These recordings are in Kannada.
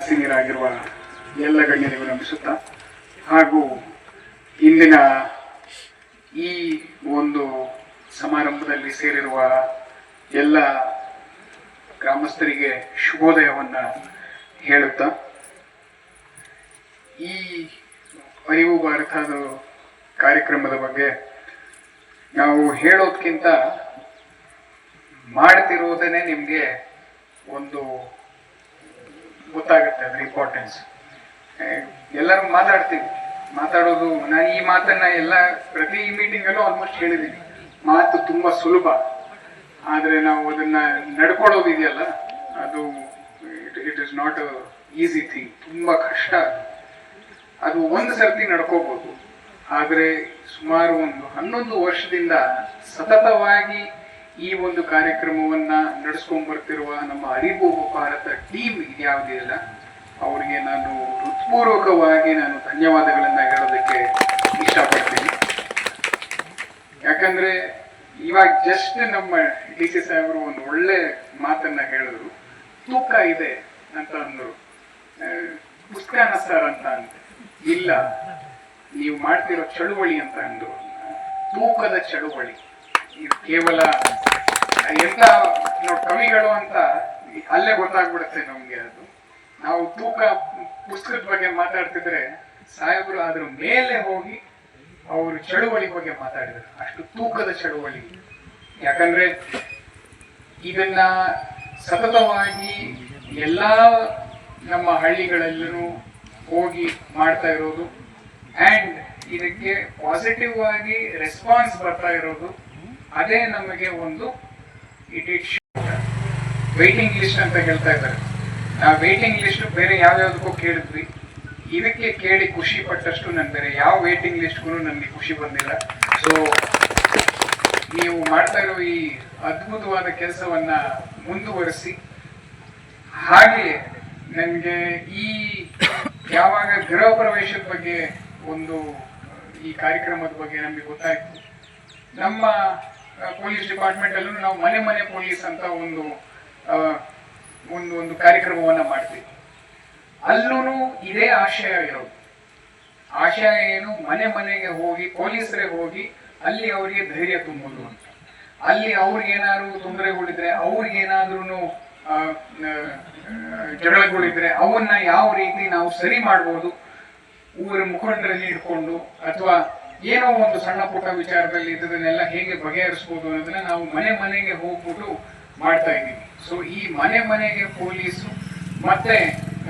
ಸಿಂಗರಾಗಿರುವ ಎಲ್ಲ ಗಣ್ಯರಿಗೂ ನಮಿಸುತ್ತಾ ಹಾಗೂ ಇಂದಿನ ಈ ಒಂದು ಸಮಾರಂಭದಲ್ಲಿ ಸೇರಿರುವ ಎಲ್ಲ ಗ್ರಾಮಸ್ಥರಿಗೆ ಶುಭೋದಯವನ್ನ ಹೇಳುತ್ತಾ? ಈ ಅರಿವು ಭಾರತದ ಕಾರ್ಯಕ್ರಮದ ಬಗ್ಗೆ ನಾವು ಹೇಳೋದ್ಕಿಂತ ಮಾಡ್ತಿರೋದನ್ನೇ ನಿಮಗೆ ಒಂದು ಗೊತ್ತಾಗುತ್ತೆ ಅದ್ರ ಇಂಪಾರ್ಟೆನ್ಸ್ ಎಲ್ಲರೂ ಮಾತಾಡ್ತೀವಿ. ಮಾತಾಡೋದು ನಾನು ಈ ಮಾತನ್ನ ಎಲ್ಲ ಪ್ರತಿ ಮೀಟಿಂಗಲ್ಲೂ ಆಲ್ಮೋಸ್ಟ್ ಹೇಳಿದ್ದೀನಿ. ಮಾತು ತುಂಬಾ ಸುಲಭ. ಆದರೆ ನಾವು ಅದನ್ನ ನಡ್ಕೊಳ್ಳೋದು ಇದೆಯಲ್ಲ, ಅದು it is not a easy thing ತುಂಬಾ ಕಷ್ಟ. ಅದು ಒಂದು ಸರ್ತಿ ನಡ್ಕೋಬಹುದು ಆದರೆ ಸುಮಾರು ಒಂದು ಹನ್ನೊಂದು ವರ್ಷದಿಂದ ಸತತವಾಗಿ ಈ ಒಂದು ಕಾರ್ಯಕ್ರಮವನ್ನ ನಡೆಸ್ಕೊಂಡ್ ಬರ್ತಿರುವ ನಮ್ಮ ಅರಿವು ಭಾರತ ಟೀಮ್ ಇದ್ಯಾವುದಿಲ್ಲ ಅವರಿಗೆ ನಾನು ಹೃತ್ಪೂರ್ವಕವಾಗಿ ನಾನು ಧನ್ಯವಾದಗಳನ್ನ ಹೇಳೋದಕ್ಕೆ ಇಷ್ಟಪಡ್ತೀನಿ. ಯಾಕಂದ್ರೆ ಇವಾಗ ಜಸ್ಟ್ ನಮ್ಮ ಡಿ ಸಿ ಸಾಹೇಬರು ಒಂದು ಒಳ್ಳೆ ಮಾತನ್ನ ಹೇಳಿದ್ರು. ತೂಕ ಇದೆ ಅಂತ ಅಂದ್ರು. ಪುಸ್ತಕನ ಸರ್ ಅಂತ ಅಂತ ಇಲ್ಲ, ನೀವು ಮಾಡ್ತಿರೋ ಚಳುವಳಿ ಅಂತ ಅಂದ್ರು. ತೂಕದ ಚಳುವಳಿ. ಇದು ಕೇವಲ ಎಂತ ನಾವು ಕವಿಗಳು ಅಂತ ಅಲ್ಲೇ ಗೊತ್ತಾಗ್ಬಿಡುತ್ತೆ ನಮ್ಗೆ ಅದು. ನಾವು ತೂಕ, ಪುಸ್ತಕದ ಬಗ್ಗೆ ಮಾತಾಡ್ತಿದ್ರೆ ಸಾಹೇಬರು ಅದ್ರ ಮೇಲೆ ಹೋಗಿ ಅವರು ಚಳುವಳಿ ಬಗ್ಗೆ ಮಾತಾಡಿದ್ರು. ಅಷ್ಟು ತೂಕದ ಚಳುವಳಿ. ಯಾಕಂದ್ರೆ ಇದನ್ನ ಸತತವಾಗಿ ಎಲ್ಲಾ ನಮ್ಮ ಹಳ್ಳಿಗಳಲ್ಲೂ ಹೋಗಿ ಮಾಡ್ತಾ ಇರೋದು ಅಂಡ್ ಇದಕ್ಕೆ ಪಾಸಿಟಿವ್ ಆಗಿ ರೆಸ್ಪಾನ್ಸ್ ಬರ್ತಾ ಇರೋದು, ಅದೇ ನಮಗೆ ಒಂದು ಇಟ್ ಇಟ್ ವೇಟಿಂಗ್ ಲಿಸ್ಟ್ ಅಂತ ಹೇಳ್ತಾ ಇದ್ದಾರೆ. ಆ ವೇಟಿಂಗ್ ಲಿಸ್ಟ್ ಬೇರೆ ಯಾವ್ಯಾವ್ದಕ್ಕೂ ಕೇಳಿದ್ವಿ. ಇದಕ್ಕೆ ಕೇಳಿ ಖುಷಿ ಪಟ್ಟಷ್ಟು ನಾನು ಬೇರೆ ಯಾವ ವೇಟಿಂಗ್ ಲಿಸ್ಟ್ಗೂ ನನಗೆ ಖುಷಿ ಬಂದಿಲ್ಲ. ಸೊ ನೀವು ಮಾಡ್ತಾ ಇರೋ ಈ ಅದ್ಭುತವಾದ ಕೆಲಸವನ್ನ ಮುಂದುವರಿಸಿ. ಹಾಗೆ ನನಗೆ ಈ ಯಾವಾಗ ಗೃಹ ಪ್ರವೇಶದ ಬಗ್ಗೆ ಒಂದು ಈ ಕಾರ್ಯಕ್ರಮದ ಬಗ್ಗೆ ನಮಗೆ ಗೊತ್ತಾಯ್ತು. ನಮ್ಮ ಪೊಲೀಸ್ ಡಿಪಾರ್ಟ್ಮೆಂಟ್ ಅಲ್ಲೂ ನಾವು ಮನೆ ಮನೆ ಪೊಲೀಸ್ ಅಂತ ಒಂದು ಒಂದು ಒಂದು ಕಾರ್ಯಕ್ರಮವನ್ನ ಮಾಡ್ತೀವಿ. ಅಲ್ಲೂ ಇದೇ ಆಶಯ ಇರೋದು. ಆಶಯ ಏನು ಮನೆ ಮನೆಗೆ ಹೋಗಿ, ಪೊಲೀಸರೇ ಹೋಗಿ ಅಲ್ಲಿ ಅವರಿಗೆ ಧೈರ್ಯ ತುಂಬೋದು ಅಂತ. ಅಲ್ಲಿ ಅವ್ರಿಗೇನಾದ್ರು ತೊಂದರೆಗಳಿದ್ರೆ ಅವ್ರಿಗೇನಾದ್ರೂ ಜಗಳಗಳಿದ್ರೆ ಅವನ್ನ ಯಾವ ರೀತಿ ನಾವು ಸರಿ ಮಾಡ್ಬೋದು, ಊರ ಮುಖಂಡರಲ್ಲಿ ಇಟ್ಕೊಂಡು ಅಥವಾ ಏನೋ ಒಂದು ಸಣ್ಣ ಪುಟ್ಟ ವಿಚಾರದಲ್ಲಿ ಇದನ್ನೆಲ್ಲ ಹೇಗೆ ಬಗೆಹರಿಸ್ಬೋದು ಅನ್ನೋದನ್ನ ನಾವು ಮನೆ ಮನೆಗೆ ಹೋಗ್ಬಿಟ್ಟು ಮಾಡ್ತಾ ಇದ್ದೀವಿ. ಸೊ ಈ ಮನೆ ಮನೆಗೆ ಪೊಲೀಸು ಮತ್ತೆ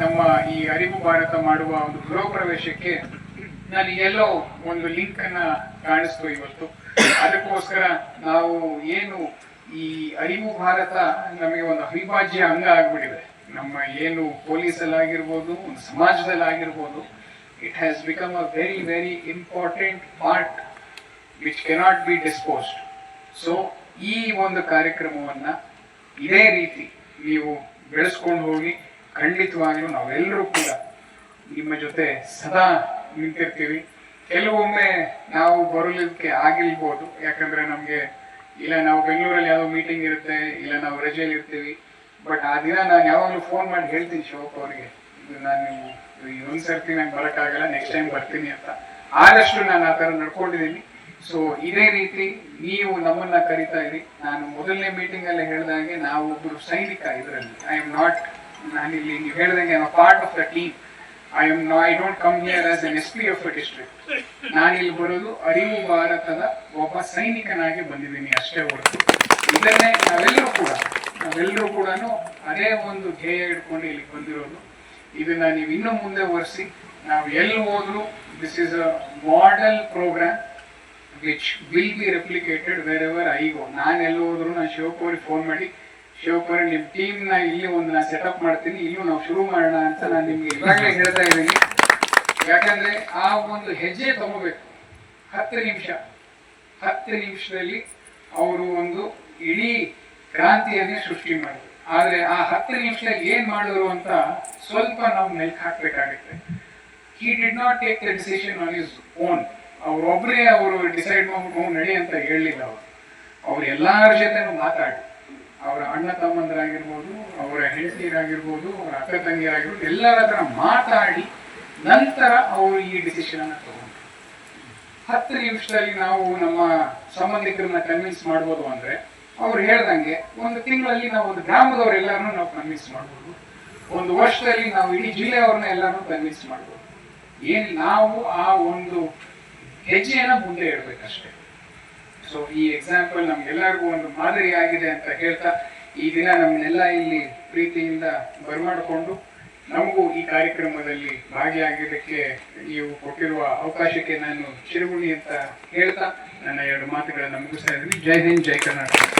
ನಮ್ಮ ಈ ಅರಿವು ಭಾರತ ಮಾಡುವ ಒಂದು ಗೃಹ ಪ್ರವೇಶಕ್ಕೆ ನಾನು ಎಲ್ಲೋ ಒಂದು ಲಿಂಕ್ ಅನ್ನ ಕಾಣಿಸ್ತು ಇವತ್ತು. ಅದಕ್ಕೋಸ್ಕರ ನಾವು ಏನು ಈ ಅರಿವು ಭಾರತ ನಮಗೆ ಒಂದು ಅವಿಭಾಜ್ಯ ಅಂಗ ಆಗ್ಬಿಟ್ಟಿದೆ. ನಮ್ಮ ಏನು ಪೊಲೀಸಲ್ಲಾಗಿರ್ಬೋದು, ಒಂದು ಸಮಾಜದಲ್ಲಾಗಿರ್ಬೋದು it has become a very very important part which cannot be disposed so ಈ ಒಂದು ಕಾರ್ಯಕ್ರಮವನ್ನ ಇದೇ ರೀತಿ ನೀವು ಬೆಳೆಸ್ಕೊಂಡು ಹೋಗಿ ಖಂಡಿತವಾಗ್ಲೂ ನಾವೆಲ್ಲರೂ ಕೂಡ ನಿಮ್ಮ ಜೊತೆ ಸದಾ ನಿಂತಿರ್ತೀವಿ. ಕೆಲವೊಮ್ಮೆ ನಾವು ಬರಲಿಕ್ಕೆ ಆಗಿಲ್ಬೋದು ಯಾಕಂದರೆ ನಮ್ಗೆ, ಇಲ್ಲ ನಾವು ಬೆಂಗಳೂರಲ್ಲಿ ಯಾವುದೋ ಮೀಟಿಂಗ್ ಇರುತ್ತೆ, ಇಲ್ಲ ನಾವು ರಜೆಯಲ್ಲಿ ಇರ್ತೀವಿ ಬಟ್ ಆ ದಿನ ನಾನು ಯಾವಾಗಲೂ ಫೋನ್ ಮಾಡಿ ಹೇಳ್ತೀನಿ ಶಿವಪ್ಪ ಅವರಿಗೆ. ನಾನು ಇನ್ನೊಂದ್ ಸರ್ತಿ ನಂಗೆ ಬರೋಕ್ಕಾಗಲ್ಲ ನೆಕ್ಸ್ಟ್ ಟೈಮ್ ಬರ್ತೀನಿ ಅಂತ. ಆದಷ್ಟು ನಾನು ಆ ಥರ ನಡ್ಕೊಂಡಿದ್ದೀನಿ. ಸೊ ಇದೇ ರೀತಿ ನೀವು ನಮ್ಮನ್ನ ಕರಿತಾ ಇರಿ. ನಾನು ಮೊದಲನೇ ಮೀಟಿಂಗ್ ಅಲ್ಲಿ ಹೇಳಿದಾಗೆ ನಾವು ಒಬ್ಬರು ಸೈನಿಕ ಇದರಲ್ಲಿ. ಐ ಆಮ್ ನಾಟ್ ನಾನಿಲ್ಲಿ ನೀವು ಹೇಳಿದಂಗೆ I part of the team I am I don't come here as an S P of a district ನಾನಿಲ್ಲಿ ಬರೋದು ಅರಿವು ಭಾರತದ ಒಬ್ಬ ಸೈನಿಕನಾಗಿ ಬಂದಿದ್ದೀನಿ ಅಷ್ಟೇ ಹೊರತು. ಇದನ್ನೇ ನಾವೆಲ್ಲರೂ ಕೂಡ ನಾವೆಲ್ಲರೂ ಕೂಡ ಅದೇ ಒಂದು ಧ್ಯೇಯ ಇಟ್ಕೊಂಡು ಇಲ್ಲಿಗೆ ಬಂದಿರೋದು. ಇದನ್ನ ನೀವು ಇನ್ನು ಮುಂದೆ ಒರೆಸಿ, ನಾವು ಎಲ್ಲಿ ಹೋದ್ರು this is a model program which will be replicated wherever I go ನಾನು ಎಲ್ಲಿ ಹೋದ್ರು ನಾನು ಶಿವಪುರಿಗೆ ಫೋನ್ ಮಾಡಿ ಶಿವಪುರಿ ನಿಮ್ಮ ಟೀಮ್ನ ಇಲ್ಲಿ ಒಂದು ನಾನು ಸೆಟಪ್ ಮಾಡ್ತೀನಿ, ಇಲ್ಲೂ ನಾವು ಶುರು ಮಾಡೋಣ ಅಂತ ನಾನು ನಿಮ್ಗೆ ಇವಾಗಲೇ ಹೇಳ್ತಾ ಇದ್ದೀನಿ. ಯಾಕಂದ್ರೆ ಆ ಒಂದು ಹೆಜ್ಜೆ ತಗೋಬೇಕು. ಹತ್ತು ನಿಮಿಷ, ಹತ್ತು ನಿಮಿಷದಲ್ಲಿ ಅವರು ಒಂದು ಇಡೀ ಕ್ರಾಂತಿಯನ್ನೇ ಸೃಷ್ಟಿ ಮಾಡಿದ್ರು. ಆದ್ರೆ ಆ ಹತ್ತು ನಿಮಿಷದಲ್ಲಿ ಏನ್ ಮಾಡಿದ್ರು ಅಂತ ಸ್ವಲ್ಪ ನಾವು ಮೆಲ್ಕ್ ಹಾಕ್ಬೇಕಾಗುತ್ತೆ. He did not take the decision on his own ಅವರೊಬ್ಬರೇ ಅವರು ಡಿಸೈಡ್ ಮಾಡ್ಬಿಟ್ಟು ನಡಿ ಅಂತ ಹೇಳಲಿಲ್ಲ ಅವರು. ಅವ್ರು ಎಲ್ಲಾರ ಜೊತೆನೂ ಮಾತಾಡಿ. ಅವರ ಅಣ್ಣ ತಮ್ಮಂದರಾಗಿರ್ಬೋದು, ಅವರ ಹೆಂಡತಿಯರಾಗಿರ್ಬೋದು ಅವರ ಅಕ್ಕ ತಂಗಿಯರಾಗಿರ್ಬೋದು ಎಲ್ಲರ ಹತ್ರ ಮಾತಾಡಿ ನಂತರ ಅವರು ಈ ಡಿಸಿಷನ್ ಅನ್ನ ತಗೊಂಡ್ರು. ಹತ್ತು ನಿಮಿಷದಲ್ಲಿ ನಾವು ನಮ್ಮ ಸಂಬಂಧಿಕರನ್ನ ಕನ್ವಿನ್ಸ್ ಮಾಡ್ಬೋದು ಅಂದ್ರೆ ಅವ್ರು ಹೇಳ್ದಂಗೆ ಒಂದು ತಿಂಗಳಲ್ಲಿ ನಾವು ಒಂದು ಗ್ರಾಮದವರೆಲ್ಲರನ್ನೂ ನಾವು ಕನ್ವಿನ್ಸ್ ಮಾಡ್ಬೋದು. ಒಂದು ವರ್ಷದಲ್ಲಿ ನಾವು ಇಡೀ ಜಿಲ್ಲೆಯವ್ರನ್ನ ಎಲ್ಲರನ್ನೂ ಕನ್ವಿನ್ಸ್ ಮಾಡ್ಬೋದು. ಏನ್ ನಾವು ಆ ಒಂದು ಹೆಜ್ಜೆಯನ್ನ ಮುಂದೆ ಇಡಬೇಕಷ್ಟೇ. ಸೊ ಈ ಎಕ್ಸಾಂಪಲ್ ನಮ್ಗೆಲ್ಲರಿಗೂ ಒಂದು ಮಾದರಿ ಆಗಿದೆ ಅಂತ ಹೇಳ್ತಾ, ಈ ದಿನ ನಮ್ಮನ್ನೆಲ್ಲ ಇಲ್ಲಿ ಪ್ರೀತಿಯಿಂದ ಬರಮಾಡಿಕೊಂಡು ನಮಗೂ ಈ ಕಾರ್ಯಕ್ರಮದಲ್ಲಿ ಭಾಗಿಯಾಗಿದ್ದಕ್ಕೆ ನೀವು ಕೊಟ್ಟಿರುವ ಅವಕಾಶಕ್ಕೆ ನಾನು ಚಿರುಗುಣಿ ಅಂತ ಹೇಳ್ತಾ, ನನ್ನ ಎರಡು ಮಾತುಗಳನ್ನು ಮುಗಿಸ್ತಾ ಇದ್ದೀನಿ. ಜೈ ಹಿಂದ್, ಜೈ ಕರ್ನಾಟಕ.